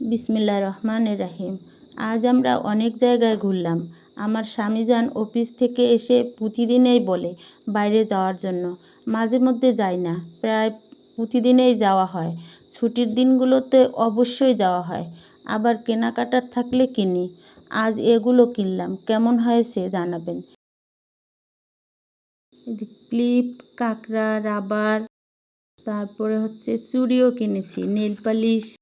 বিসমিল্লা রহমান রাহিম। আজ আমরা অনেক জায়গায় ঘুরলাম। আমার স্বামী যান অফিস থেকে এসে প্রতিদিনেই বলে, বাইরে যাওয়ার জন্য। মাঝে মধ্যে যাই না, প্রায় প্রতিদিনেই যাওয়া হয়। ছুটির দিনগুলোতে অবশ্যই যাওয়া হয়। আবার কেনাকাটার থাকলে কিনি। আজ এগুলো কিনলাম। কেমন হয়েছে জানাবেন। ক্লিপ, কাঁকড়া, রাবার, তারপরে হচ্ছে চুড়িও কিনেছি, নেল পালিশ।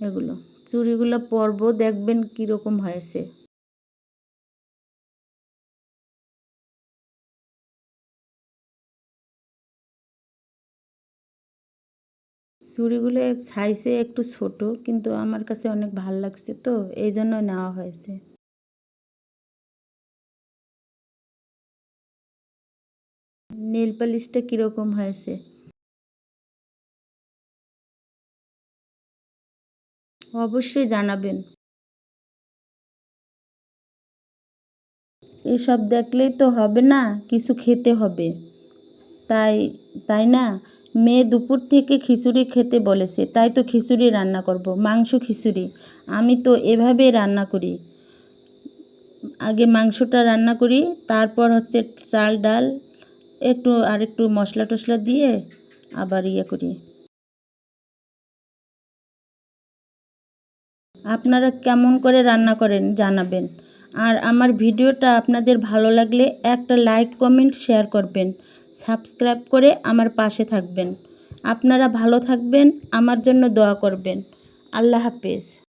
এগুলো। চুড়িগুলো পরব, দেখবেন কীরকম হয়েছে। চুড়িগুলো সাইজে একটু ছোট, কিন্তু আমার কাছে অনেক ভালো লাগছে তো, এই জন্য নেওয়া হয়েছে। নেল পালিশটা কীরকম হয়েছে? অবশ্যই জানাবেন। এসব দেখলেই তো হবে না, কিছু খেতে হবে। তাই তাই না? মেয়ে দুপুর থেকে খিচুড়ি খেতে বলেছে, তাই তো খিচুড়ি রান্না করব, মাংস খিচুড়ি। আমি তো এভাবেই রান্না করি। আগে মাংসটা রান্না করি, তারপর হচ্ছে চাল, ডাল, একটু আর একটু মশলা টশলা দিয়ে আবার ইয়ে করি। আপনারা কেমন করে রান্না করেন জানাবেন। আর আমার ভিডিওটা আপনাদের ভালো লাগলে একটা লাইক কমেন্ট শেয়ার করবেন। সাবস্ক্রাইব করে আমার পাশে থাকবেন। আপনারা ভালো থাকবেন, আমার জন্য দোয়া করবেন। আল্লাহ হাফেজ।